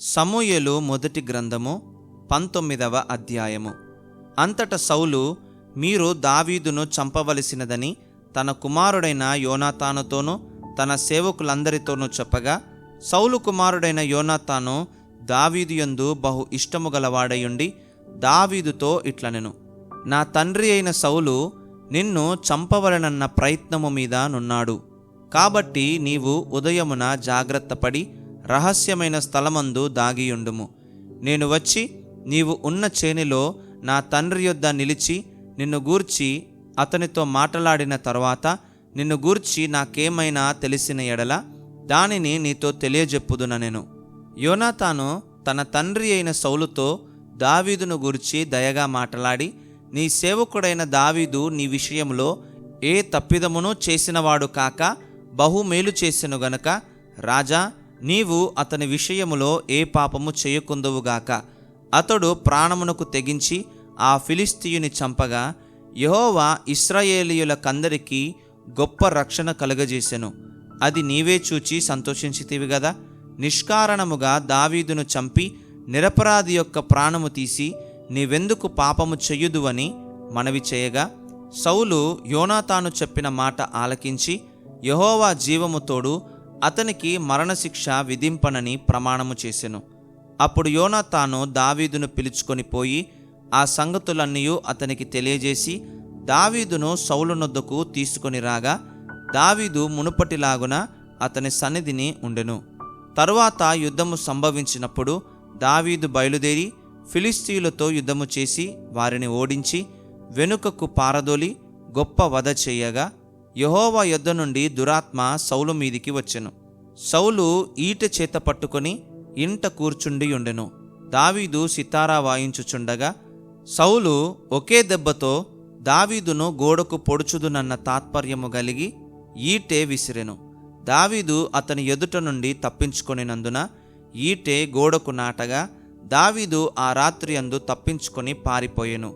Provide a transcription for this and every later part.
సమూయలు మొదటి గ్రంథము పంతొమ్మిదవ అధ్యాయము. అంతట సౌలు మీరు దావీదును చంపవలసినదని తన కుమారుడైన యోనాతానుతోనూ తన సేవకులందరితోనూ చెప్పగా సౌలు కుమారుడైన యోనాతాను దావీదు యందు బహు ఇష్టము గలవాడయుండి దావీదుతో ఇట్లనెను. నా తండ్రి అయిన సౌలు నిన్ను చంపవలనన్న ప్రయత్నము మీద నున్నాడు. కాబట్టి నీవు ఉదయమున జాగ్రత్తపడి రహస్యమైన స్థలమందు దాగియుండుము. నేను వచ్చి నీవు ఉన్న చేనిలో నా తండ్రి యొద్ద నిలిచి నిన్ను గూర్చి అతనితో మాట్లాడిన తర్వాత నిన్ను గూర్చి నాకేమైనా తెలిసిన ఎడల దానిని నీతో తెలియజెప్పుదున నేను. యోనాతాను తన తండ్రి అయిన సౌలుతో దావీదును గురించి దయగా మాట్లాడి నీ సేవకుడైన దావీదు నీ విషయంలో ఏ తప్పిదమును చేసినవాడు కాక బహుమేలు చేసెను గనక రాజా నీవు అతని విషయములో ఏ పాపము చేయకుందువుగాక అతడు ప్రాణమునకు తెగించి ఆ ఫిలిస్తీయుని చంపగా యెహోవా ఇస్రాయేలీయులకందరికీ గొప్ప రక్షణ కలుగజేసెను. అది నీవే చూచి సంతోషించితివి గదా. నిష్కారణముగా దావీదును చంపి నిరపరాధి యొక్క ప్రాణము తీసి నీవెందుకు పాపము చెయ్యుదువని మనవి చేయగా సౌలు యోనాతాను చెప్పిన మాట ఆలకించి యహోవా జీవముతోడు అతనికి మరణశిక్ష విధింపనని ప్రమాణము చేసెను. అప్పుడు యోనాతాను దావీదును పిలుచుకొని పోయి ఆ సంగతులన్నీ అతనికి తెలియజేసి దావీదును సౌలునొద్దకు తీసుకొని రాగా దావీదు మునుపటిలాగున అతని సన్నిధిని ఉండెను. తరువాత యుద్ధము సంభవించినప్పుడు దావీదు బయలుదేరి ఫిలిస్తీయులతో యుద్ధము చేసి వారిని ఓడించి వెనుకకు పారదోలి గొప్ప వధ చేయగా యహోవా యొద్ద నుండి దురాత్మ సౌలు మీదికి వచ్చెను. సౌలు ఈట చేత పట్టుకొని ఇంట కూర్చుండి ఉండెను దావీదు సితారా వాయించుచుండగా సౌలు ఒకే దెబ్బతో దావీదును గోడకు పొడుచుదునన్న తాత్పర్యము కలిగి ఈటే విసిరెను. దావీదు అతని ఎదుట నుండి తప్పించుకొనినందున ఈటే గోడకు నాటగా దావీదు ఆ రాత్రి అందు తప్పించుకొని పారిపోయెను.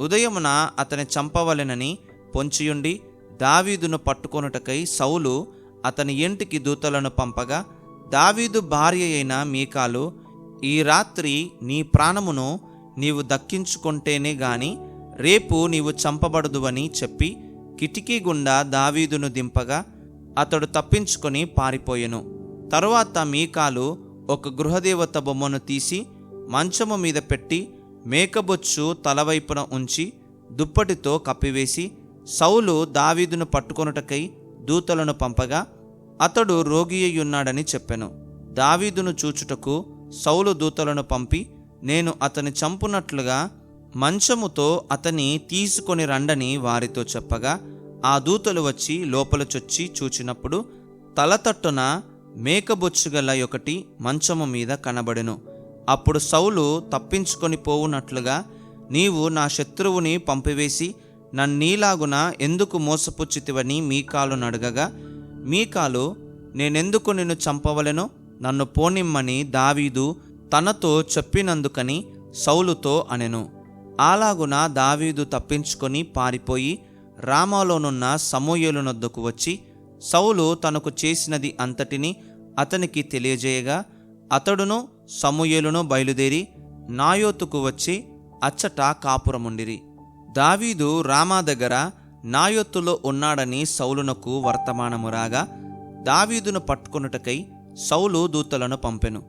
ఉదయమున అతని చంపవలెనని పొంచియుండి దావీదును పట్టుకొనుటకై సౌలు అతని ఇంటికి దూతలను పంపగా దావీదు భార్య అయిన మీకాలు ఈ రాత్రి నీ ప్రాణమును నీవు దక్కించుకుంటేనే గాని రేపు నీవు చంపబడదువని చెప్పి కిటికీ గుండా దావీదును దింపగా అతడు తప్పించుకొని పారిపోయెను. తరువాత మీకాలు ఒక గృహదేవత బొమ్మను తీసి మంచము మీద పెట్టి మేకబొచ్చు తలవైపున ఉంచి దుప్పటితో కప్పివేసి సౌలు దావీదును పట్టుకొనుటకై దూతలను పంపగా అతడు రోగి అయ్యున్నాడని చెప్పెను. దావీదును చూచుటకు సౌలు దూతలను పంపి నేను అతని చంపునట్లుగా మంచముతో అతని తీసుకొని రండని వారితో చెప్పగా ఆ దూతలు వచ్చి లోపల చొచ్చి చూచినప్పుడు తలతట్టున మేకబొచ్చుగల ఒకటి మంచము మీద కనబడెను. అప్పుడు సౌలు తప్పించుకొని పోవునట్లుగా నీవు నా శత్రువుని పంపివేసి నన్నీలాగున ఎందుకు మోసపుచ్చితివని మీకాలు నడగగా మీకాలు నేనెందుకు నిన్ను చంపవలెనో నన్ను పోనిమ్మని దావీదు తనతో చెప్పినందుకని సౌలుతో అనెను. అలాగున దావీదు తప్పించుకొని పారిపోయి రామాలోనున్న సమూయలునొద్దకు వచ్చి సౌలు తనకు చేసినది అంతటిని అతనికి తెలియజేయగా అతడును సమూయలును బయలుదేరి నాయోతుకు వచ్చి అచ్చట కాపురముండిరి. దావీదు రామా దగ్గర నాయొత్తులో ఉన్నాడని సౌలునకు వర్తమానము రాగా దావీదును పట్టుకొనుటకై సౌలు దూతలను పంపెను.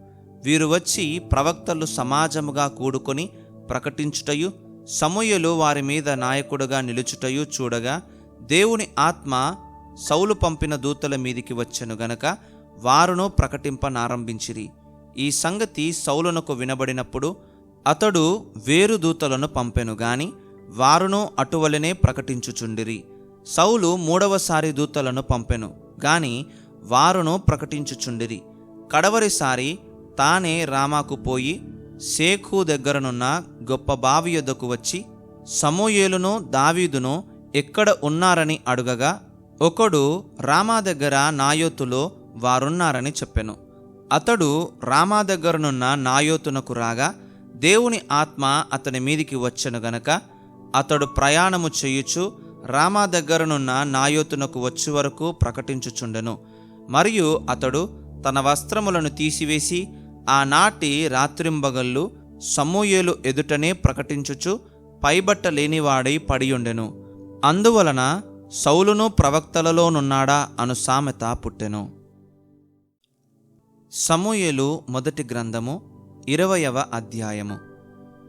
వీరు వచ్చి ప్రవక్తలు సమాజముగా కూడుకొని ప్రకటించుటయు సమూయలు వారి మీద నాయకుడుగా నిలుచుటయు చూడగా దేవుని ఆత్మ సౌలు పంపిన దూతల మీదికి వచ్చెను గనక వారును ప్రకటింపనారంభించిరి. ఈ సంగతి సౌలునకు వినబడినప్పుడు అతడు వేరు దూతలను పంపెను గాని వారును అటువలనే ప్రకటించుచుండిరి. సౌలు మూడవసారి దూతలను పంపెను గాని వారును ప్రకటించుచుండిరి. కడవరిసారి తానే రామాకు పోయి శేఖు దగ్గరనున్న గొప్ప బావి యొద్దకు వచ్చి సమూయేలును దావీదును ఎక్కడ ఉన్నారని అడుగగా ఒకడు రామా దగ్గర నాయోతులో వారున్నారని చెప్పెను. అతడు రామా దగ్గరనున్న నాయోతునకు రాగా దేవుని ఆత్మ అతని మీదికి వచ్చెను గనక అతడు ప్రయాణము చేయుచు రామా దగ్గరనున్న నాయోతునకు వచ్చే వరకు ప్రకటించుచుండెను. మరియు అతడు తన వస్త్రములను తీసివేసి ఆనాటి రాత్రింబగళ్ళు సమూయేలు ఎదుటనే ప్రకటించుచు పైబట్ట లేనివాడై పడియుండెను. అందువలన సౌలును ప్రవక్తలలోనున్నాడా అను సామెత పుట్టెను. సమూయేలు మొదటి గ్రంథము ఇరవయవ అధ్యాయము.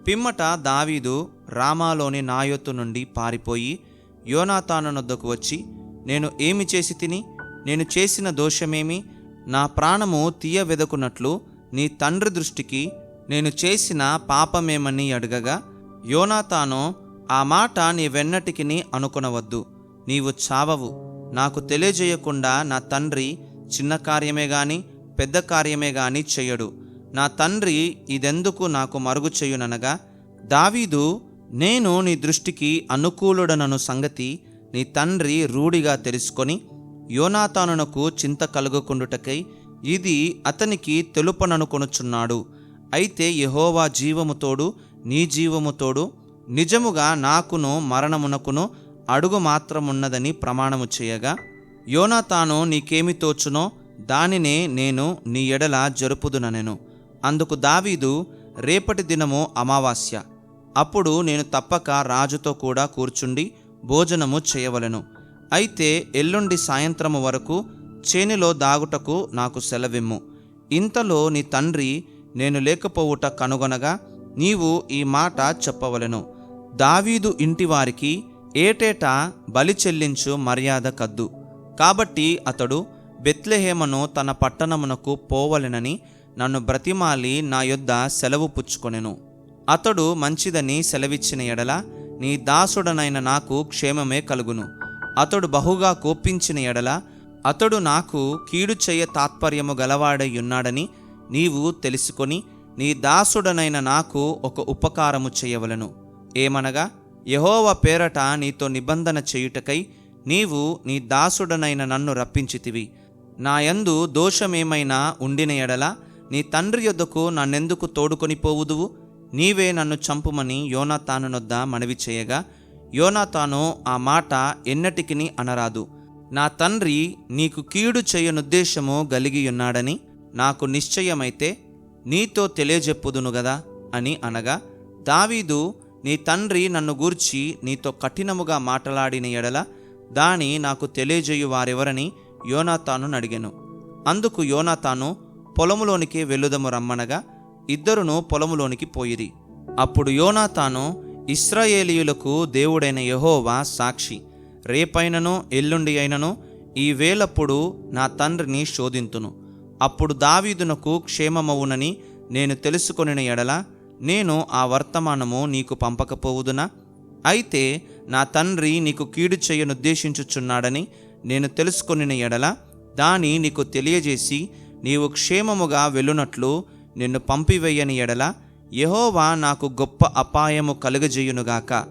పిమ్మట దావీదు రామాలోని నాయొత్తు నుండి పారిపోయి యోనాతానునొద్దకు వచ్చి నేను ఏమి చేసి తిని? నేను చేసిన దోషమేమి? నా ప్రాణము తీయ వెదకున్నట్లు నీ తండ్రి దృష్టికి నేను చేసిన పాపమేమని అడగగా యోనాతాను ఆ మాట నీ వెన్నటికిని అనుకొనవద్దు. నీవు చావవు. నాకు తెలియజేయకుండా నా తండ్రి చిన్న కార్యమే గాని పెద్ద కార్యమే గాని చెయ్యడు. నా తండ్రి ఇదెందుకు నాకు మరుగు చేయుననగా దావీదు నేను నీ దృష్టికి అనుకూలుడనను సంగతి నీ తండ్రి రూఢిగా తెలుసుకొని యోనాతానునకు చింత కలుగకుండుటకై ఇది అతనికి తెలుపననుకొనుచున్నాడు అయితే యహోవా జీవముతోడు నీ జీవముతోడు నిజముగా నాకును మరణమునకును అడుగు మాత్రమున్నదని ప్రమాణము చేయగా యోనాతాను నీకేమి తోచునో దానినే నేను నీ ఎడల జరుపుదుననెను. అందుకు దావీదు రేపటి దినము అమావాస్య. అప్పుడు నేను తప్పక రాజుతో కూడా కూర్చుండి భోజనము చేయవలెను. అయితే ఎల్లుండి సాయంత్రము వరకు చేనిలో దాగుటకు నాకు సెలవిమ్ము. ఇంతలో నీ తండ్రి నేను లేకపోవుట కనుగొనగా నీవు ఈ మాట చెప్పవలెను. దావీదు ఇంటివారికి ఏటేటా బలి చెల్లించు మర్యాద కద్దు. కాబట్టి అతడు బెత్లెహేమను తన పట్టణమునకు పోవలెనని నన్ను బ్రతిమాలి నా యొద్ద సెలవు పుచ్చుకొనెను. అతడు మంచిదని సెలవిచ్చిన ఎడల నీ దాసుడనైన నాకు క్షేమమే కలుగును. అతడు బహుగా కోపించిన ఎడల అతడు నాకు కీడు చేయ తాత్పర్యము గలవాడయ్యున్నాడని నీవు తెలుసుకొని నీ దాసుడనైన నాకు ఒక ఉపకారము చేయవలను. ఏమనగా యహోవ పేరట నీతో నిబంధన చేయుటకై నీవు నీ దాసుడనైన నన్ను రప్పించితివి. నాయందు దోషమేమైనా ఉండిన ఎడల నీ తండ్రి యొద్దకు నన్నెందుకు తోడుకొని పోవుదువు? నీవే నన్ను చంపుమని యోనాతానునొద్ద మనవి చేయగా యోనాతాను ఆ మాట ఎన్నటికిని అనరాదు. నా తండ్రి నీకు కీడు చేయనుద్దేశము గలిగియున్నాడని నాకు నిశ్చయమైతే నీతో తెలియజెప్పుదును గదా? అని అనగా దావీదు నీ తండ్రి నన్ను గూర్చి నీతో కఠినముగా మాట్లాడిన ఎడల దాని నాకు తెలియజేయు వారెవరని యోనాతాను అడిగెను అందుకు యోనాతాను పొలములోనికి వెళ్ళుదము రమ్మనగా ఇద్దరును పొలములోనికి పోయిరి. అప్పుడు యోనాతాను ఇస్రాయేలీయులకు దేవుడైన యెహోవా సాక్షి రేపైనను ఎల్లుండి అయినను ఈ వేలప్పుడు నా తండ్రిని శోధింతును. అప్పుడు దావీదునకు క్షేమమవునని నేను తెలుసుకొనిన ఎడల నేను ఆ వర్తమానము నీకు పంపకపోవుదునా? అయితే నా తండ్రి నీకు కీడు చేయనుద్దేశించుచున్నాడని నేను తెలుసుకొనిన ఎడల దాని నీకు తెలియజేసి నీవు క్షేమముగా వెళ్ళునట్లు నిన్ను పంపివేయని ఎడల యహోవా నాకు గొప్ప అపాయము కలుగజేయునుగాక.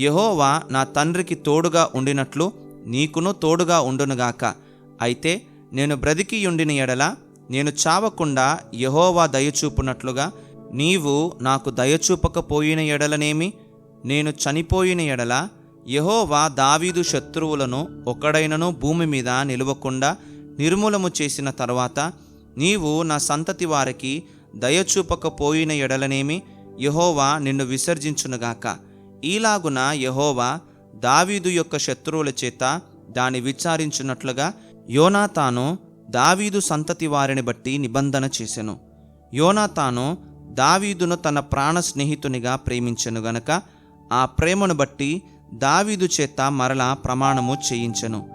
యహోవా నా తండ్రికి తోడుగా ఉండినట్లు నీకును తోడుగా ఉండునుగాక. అయితే నేను బ్రతికియుండిన ఎడల నేను చావకుండా యహోవా దయచూపునట్లుగా నీవు నాకు దయచూపకపోయిన ఎడలనేమి? నేను చనిపోయిన ఎడల యహోవా దావీదు శత్రువులను ఒకడైనను భూమి మీద నిలవకుండా నిర్మూలము చేసిన తర్వాత నీవు నా సంతతి వారికి దయచూపకపోయిన ఎడలనేమి యెహోవా నిన్ను విసర్జించునుగాక. ఈలాగున యహోవా దావీదు యొక్క శత్రువుల చేత దాని విచారించున్నట్లుగా యోనాతాను దావీదు సంతతి వారిని బట్టి నిబంధన చేసెను. యోనాతాను దావీదును తన ప్రాణ స్నేహితునిగా ప్రేమించెను గనక ఆ ప్రేమను బట్టి దావీదు చేత మరలా ప్రమాణము చేయించెను.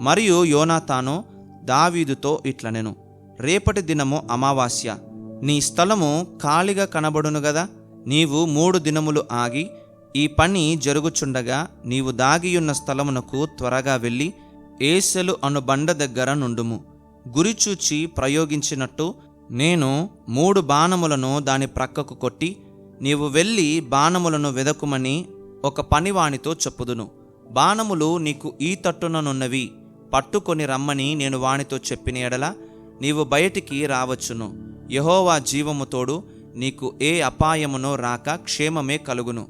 మరియు యోనాతాను దావీదుతో ఇట్లనెను. రేపటి దినము అమావాస్య. నీ స్థలము ఖాళీగా కనబడును గదా? నీవు మూడు దినములు ఆగి ఈ పని జరుగుచుండగా నీవు దాగియున్న స్థలమునకు త్వరగా వెళ్ళి ఏసెలు అను బండ దగ్గర నుండుము. గురిచూచి ప్రయోగించినట్టు నేను మూడు బాణములను దాని ప్రక్కకు కొట్టి నీవు వెళ్ళి బాణములను వెదకుమని ఒక పనివానితో చెప్పుదును. బాణములు నీకు ఈ తట్టుననున్నవి పట్టుకొని రమ్మని నేను వానితో చెప్పిన ఎడల నీవు బయటికి రావచ్చును. యహోవా జీవముతోడు నీకు ఏ అపాయమునో రాక క్షేమమే కలుగును.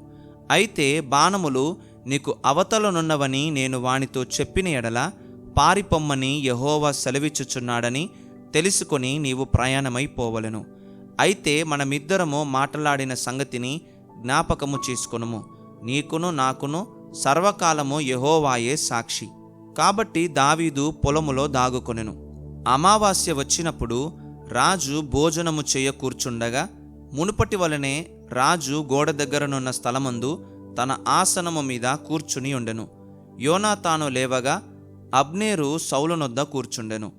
అయితే బాణములు నీకు అవతలనున్నవని నేను వానితో చెప్పిన ఎడల పారిపొమ్మని యహోవా సెలవిచ్చుచున్నాడని తెలుసుకొని నీవు ప్రయాణమైపోవలను అయితే మనమిద్దరము మాట్లాడిన సంగతిని జ్ఞాపకము చేసుకొనుము. నీకును నాకును సర్వకాలము యహోవాయే సాక్షి. కాబట్టి దావీదు పొలములో దాగుకొనెను. అమావాస్య వచ్చినప్పుడు రాజు భోజనము చేయ కూర్చుండగా మునుపటి వలనే రాజు గోడ దగ్గరనున్న స్థలమందు తన ఆసనము మీద కూర్చుని ఉండెను. యోనాతాను లేవగా అబ్నేరు సౌలనొద్ద కూర్చుండెను.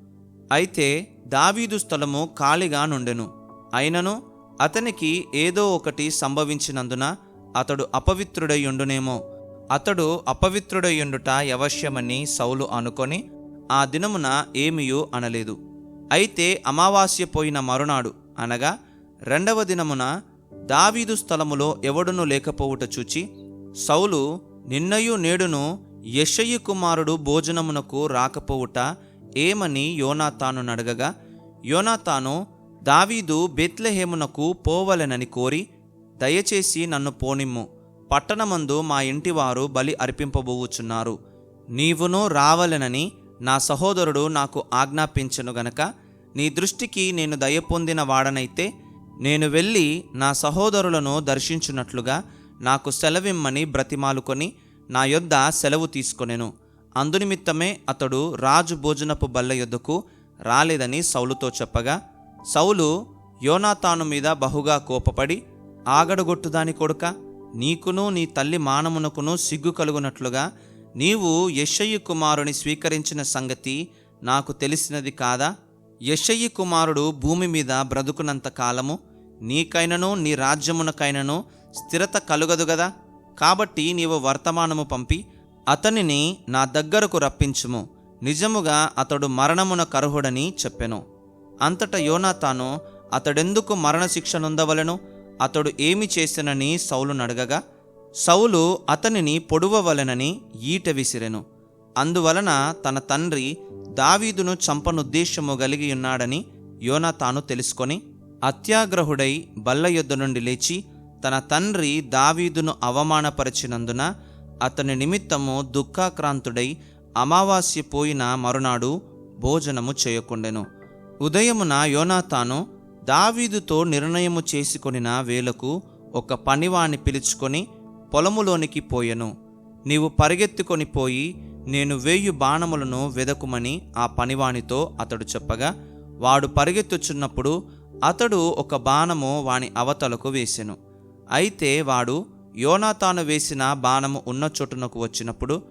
అయితే దావీదు స్థలము ఖాళీగా నుండెను. అయినను అతనికి ఏదో ఒకటి సంభవించినందున అతడు అపవిత్రుడయ్యుండునేమో అతడు అపవిత్రుడయ్యుండుట అవశ్యమని సౌలు అనుకొని ఆ దినమున ఏమియో అనలేదు. అయితే అమావాస్య పోయిన మరునాడు అనగా రెండవ దినమున దావీదు స్థలములో ఎవడునూ లేకపోవుట చూచి సౌలు నిన్నయు నేడును యెషయి కుమారుడు భోజనమునకు రాకపోవుట ఏమని యోనాతాను నడగగా యోనాతాను దావీదు బెత్లెహేమునకు పోవలెనని కోరి దయచేసి నన్ను పోనిమ్ము పట్టణమందు మా ఇంటివారు బలి అర్పింపబోవుచున్నారు నీవును రావలెనని నా సహోదరుడు నాకు ఆజ్ఞాపించను గనక నీ దృష్టికి నేను దయ పొందిన వాడనైతే నేను వెళ్ళి నా సహోదరులను దర్శించున్నట్లుగా నాకు సెలవిమ్మని బ్రతిమాలుకొని నా యొద్ద సెలవు తీసుకొనెను. అందునిమిత్తమే అతడు రాజు భోజనపు బల్ల యొద్దకు రాలేదని సౌలుతో చెప్పగా సౌలు యోనాతాను మీద బహుగా కోపపడి ఆగడగొట్టుదాని కొడుక నీకును నీ తల్లి మానమునకును సిగ్గు కలుగునట్లుగా నీవు యశయ్య కుమారుని స్వీకరించిన సంగతి నాకు తెలిసినది కాదా? యశయ్య కుమారుడు భూమి మీద బ్రతుకునంత కాలము నీకైనను నీ రాజ్యమునకైనను స్థిరత కలుగదు గదా? కాబట్టి నీవు వర్తమానము పంపి అతనిని నా దగ్గరకు రప్పించుము. నిజముగా అతడు మరణమున కర్హుడని చెప్పెను. అంతట యోనాతాను అతడెందుకు మరణశిక్షనుందవలెను అతడు ఏమి చేసినని సౌలు నడగగా సౌలు అతనిని పొడువవలెనని ఈట విసిరెను. అందువలన తన తండ్రి దావీదును చంపనుద్దేశము కలిగి ఉన్నాడని యోనాతాను తెలుసుకొని అత్యాగ్రహుడై బల్ల యుద్ధ నుండి లేచి తన తండ్రి దావీదును అవమానపరిచినందున అతని నిమిత్తము దుఃఖాక్రాంతుడై అమావాస్య పోయిన మరునాడు భోజనము చేయకుండెను. ఉదయమున యోనాతాను దావీదుతో నిర్ణయము చేసుకొనిన వేలకు ఒక పనివాని పిలుచుకొని పొలములోనికి పోయెను. నీవు పరిగెత్తుకొని పోయి నేను వేయు బాణములను వెదకుమని ఆ పనివానితో అతడు చెప్పగా వాడు పరిగెత్తుచున్నప్పుడు అతడు ఒక బాణము వాని అవతలకు వేసెను. అయితే వాడు యోనాతాను వేసిన బాణము ఉన్న చోటునకు వచ్చినప్పుడు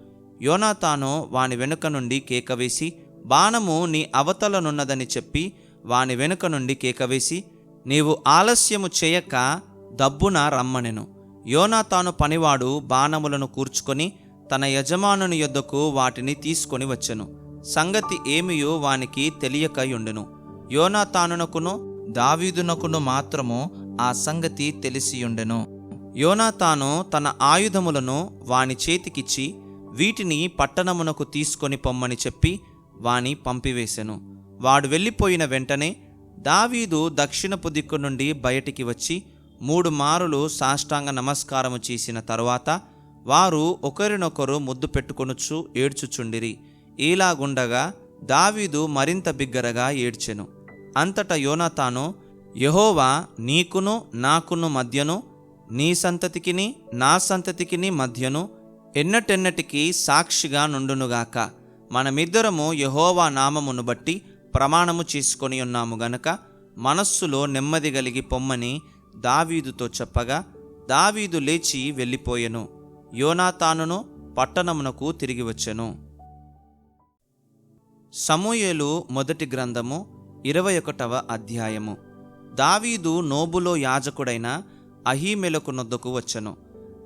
యోనాతాను వాని వెనుక నుండి కేకవేసి బాణము నీ అవతలనున్నదని చెప్పి వాని వెనుక నుండి కేకవేసి నీవు ఆలస్యము చేయక దబ్బున రమ్మనెను. యోనాతాను పనివాడు బాణములను కూర్చుకొని తన యజమానుని యొద్దకు వాటిని తీసుకొని వచ్చెను. సంగతి ఏమియో వానికి తెలియకయుండెను. యోనాతానునకును దావీదునకును మాత్రము ఆ సంగతి తెలిసియుండెను. యోనాతాను తన ఆయుధములను వాని చేతికిచ్చి వీటిని పట్టణమునకు తీసుకొని పొమ్మని చెప్పి వాని పంపివేశెను వాడు వెళ్ళిపోయిన వెంటనే దావీదు దక్షిణపు దిక్కు నుండి బయటికి వచ్చి మూడు మారులు సాష్టాంగ నమస్కారము చేసిన తరువాత వారు ఒకరినొకరు ముద్దు పెట్టుకొనుచు ఏడ్చుచుండిరి. ఇలాగుండగా దావీదు మరింత బిగ్గరగా ఏడ్చెను. అంతటా యోనాతాను యహోవా నీకును నాకును మధ్యను నీ సంతతికిని నా సంతతికిని మధ్యను ఎన్నటెన్నటికి సాక్షిగా నుండునుగాక మనమిద్దరము యహోవా నామమును బట్టి ప్రమాణము చేసుకొని ఉన్నాము గనక మనస్సులో నెమ్మది కలిగి పొమ్మని దావీదుతో చెప్పగా దావీదు లేచి వెళ్ళిపోయెను. యోనాతానును పట్టణమునకు తిరిగి వచ్చెను. సమూయేలు మొదటి గ్రంథము ఇరవై ఒకటవ అధ్యాయము. దావీదు నోబులో యాజకుడైన అహీమెలకు నొద్దకు వచ్చెను.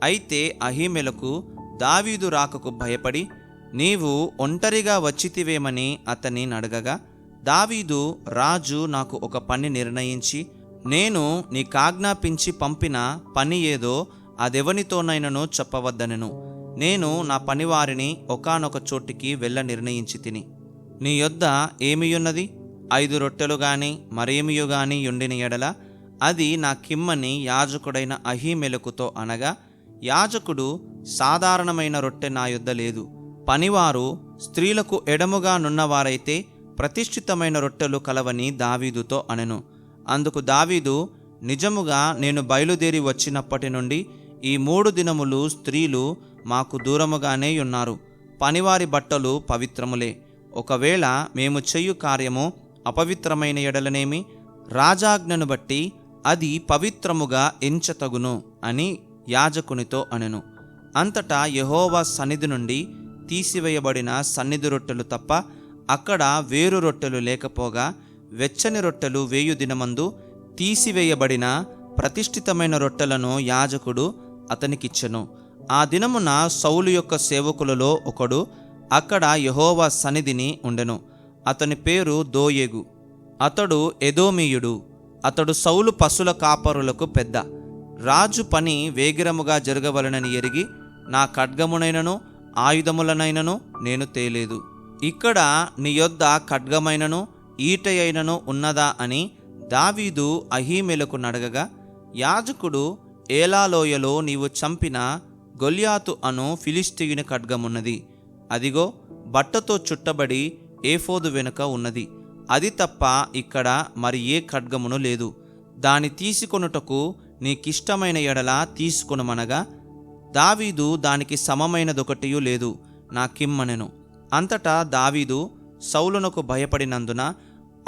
అయితే అహీమెలకు దావీదు రాకకు భయపడి నీవు ఒంటరిగా వచ్చితివేమని అతని నడగగా దావీదు రాజు నాకు ఒక పని నిర్ణయించి నేను నీకాజ్ఞాపించి పంపిన పని ఏదో అదెవనితోనైనను చెప్పవద్దనెను. నేను నా పనివారిని ఒకానొక చోటికి వెళ్ళ నిర్ణయించి తిని. నీ యొద్ద ఏమియున్నది? ఐదు రొట్టెలు గాని మరేమియు గాని ఉండిన ఎడల అది నా కిమ్మని యాజకుడైన అహీమెలకుతో అనగా యాజకుడు సాధారణమైన రొట్టె నా యొద్ద లేదు. పనివారు స్త్రీలకు ఎడముగా నున్నవారైతే ప్రతిష్ఠితమైన రొట్టెలు కలవని దావీదుతో అనెను. అందుకు దావీదు నిజముగా నేను బయలుదేరి వచ్చినప్పటి నుండి ఈ మూడు దినములు స్త్రీలు మాకు దూరముగానే ఉన్నారు. పనివారి బట్టలు పవిత్రములే. ఒకవేళ మేము చెయ్యు కార్యము అపవిత్రమైన ఎడలనేమి రాజాజ్ఞను బట్టి అది పవిత్రముగా ఎంచతగును అని యాజకునితో అనెను. అంతటా యహోవా సన్నిధి నుండి తీసివేయబడిన సన్నిధి రొట్టెలు తప్ప అక్కడ వేరు రొట్టెలు లేకపోగా వెచ్చని రొట్టెలు వేయు దినమందు తీసివేయబడిన ప్రతిష్ఠితమైన రొట్టెలను యాజకుడు అతనికిచ్చెను. ఆ దినమున సౌలు యొక్క సేవకులలో ఒకడు అక్కడ యహోవా సన్నిధిని ఉండెను. అతని పేరు దోయేగు. అతడు ఎదోమీయుడు. అతడు సౌలు పశుల కాపరులకు పెద్ద. రాజు పని వేగిరముగా జరగవలనని ఎరిగి నా ఖడ్గమునైనను ఆయుధములనైనను నేను తేలేదు. ఇక్కడ నీ యొద్ద ఖడ్గమైనను ఈటయైనను ఉన్నదా అని దావీదు అహీమెలకు నడగగా యాజకుడు ఏలాలోయలో నీవు చంపిన గొల్యాతు అను ఫిలిస్తీయుని ఖడ్గమున్నది. అదిగో బట్టతో చుట్టబడి ఏఫోదు వెనుక ఉన్నది. అది తప్ప ఇక్కడ మరి ఏ ఖడ్గమును లేదు. దాని తీసుకొనుటకు నీకిష్టమైన ఎడల తీసుకొనమనగా దావీదు దానికి సమమైనదొకటియూ లేదు నాకిమ్మనెను. అంతటా దావీదు సౌలునకు భయపడినందున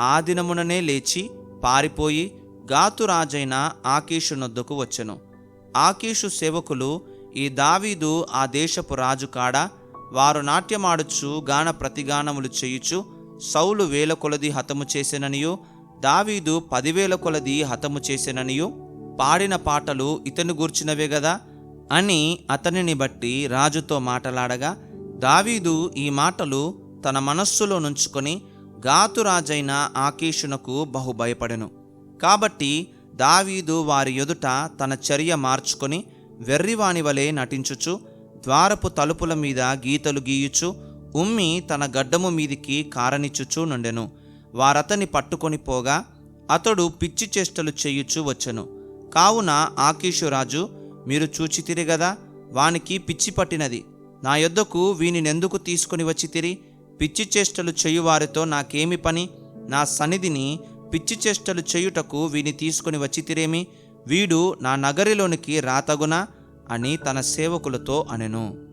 ఆ దినముననే లేచి పారిపోయి గాతు రాజైన ఆకీషు నొద్దకు వచ్చెను. ఆకీషు సేవకులు ఈ దావీదు ఆ దేశపు రాజు కాడ వారు నాట్యమాడుచు గాన ప్రతిగానములు చేయుచు సౌలు వేల కొలది హతము చేసెననియు దావీదు పదివేల కొలది హతము చేసెననియు పాడిన పాటలు ఇతను గూర్చినవే గదా అని అతనిని బట్టి రాజుతో మాటలాడగా దావీదు ఈ మాటలు తన మనస్సులో నుంచుకొని గాతురాజైన ఆకీషునకు బహు భయపడెను. కాబట్టి దావీదు వారి ఎదుట తన చర్య మార్చుకొని వెర్రివాని వలె నటించుచు ద్వారపు తలుపుల మీద గీతలు గీయుచు ఉమ్మి తన గడ్డము మీదికి కారనిచ్చుచూ నుండెను. వారతని పట్టుకొని పోగా అతడు పిచ్చి చేష్టలు చేయుచూ వచ్చెను. కావున ఆకీషురాజు మీరు చూచితిరి గదా వానికి పిచ్చి పట్టినది. నా యొద్దకు వీనినెందుకు తీసుకొని వచ్చితిరి? పిచ్చి చేష్టలు చేయువారితో నాకేమి పని? నా సన్నిధిని పిచ్చి చేష్టలు చేయుటకు వీని తీసుకొని వచ్చితిరేమి? వీడు నా నగరిలోనికి రాతగునా? అని తన సేవకులతో అనెను.